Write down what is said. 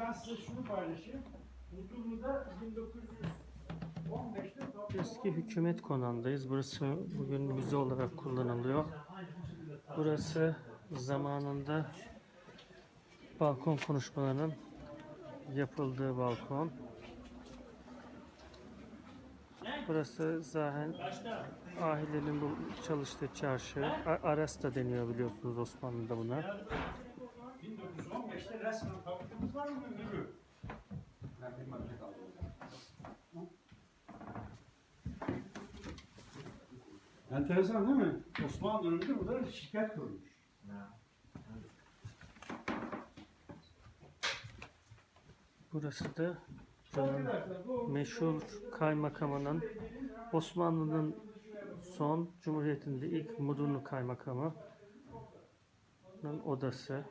ben size şunu paylaşayım. Mutlu'da 1915'te toplam Eski hükümet konağındayız. Burası bugün müze olarak kullanılıyor. Burası zamanında balkon konuşmalarının yapıldığı balkon. Burası zaten ahilerin bu çalıştığı çarşı. A- Aras da deniyor biliyorsunuz Osmanlı'da buna. 1915'te resmen fabrikamız var mı müdürü? Enteresan değil mi? Osmanlı döneminde burada şirket kurmuş. Burası da canım Arkadaşlar bu meşhur kaymakamının Osmanlı'nın son Cumhuriyet'in de ilk Mudurnu kaymakamının odası.